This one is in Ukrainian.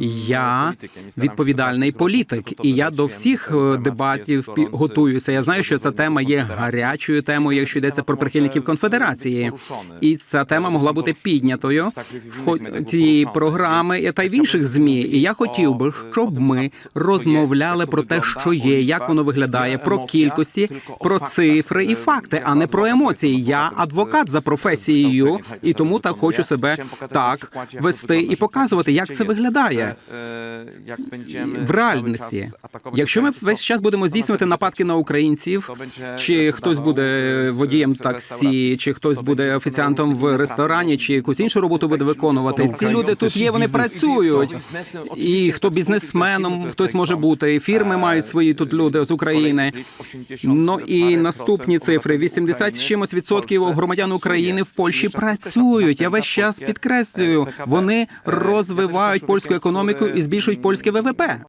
Я відповідальний політик, і я до всіх е, дебатів готуюся. Я знаю, що ця тема є гарячою темою, якщо йдеться про прихильників конфедерації, і ця тема могла бути піднятою в цієї програми та й в інших змі. І я хотів би, щоб ми розмовляли про те, що є, як воно виглядає, про кількості, про цифри і факти, а не про емоції. Я адвокат за професією, і тому так хочу себе так вести і показувати, як це виглядає в реальності. Якщо ми весь час будемо здійснювати нападки на українців, чи хтось буде водієм таксі, чи хтось буде офіціантом в ресторані, чи якусь іншу роботу буде виконувати. Ці люди тут є, вони працюють. І хто бізнесменом, хтось може бути. І фірми мають свої тут люди з України. Ну і наступні цифри: 80 з чимось відсотків громадян України в Польщі працюють. Я весь час підкреслюю, вони розвивають польську економіку і збільшують польське ВВП.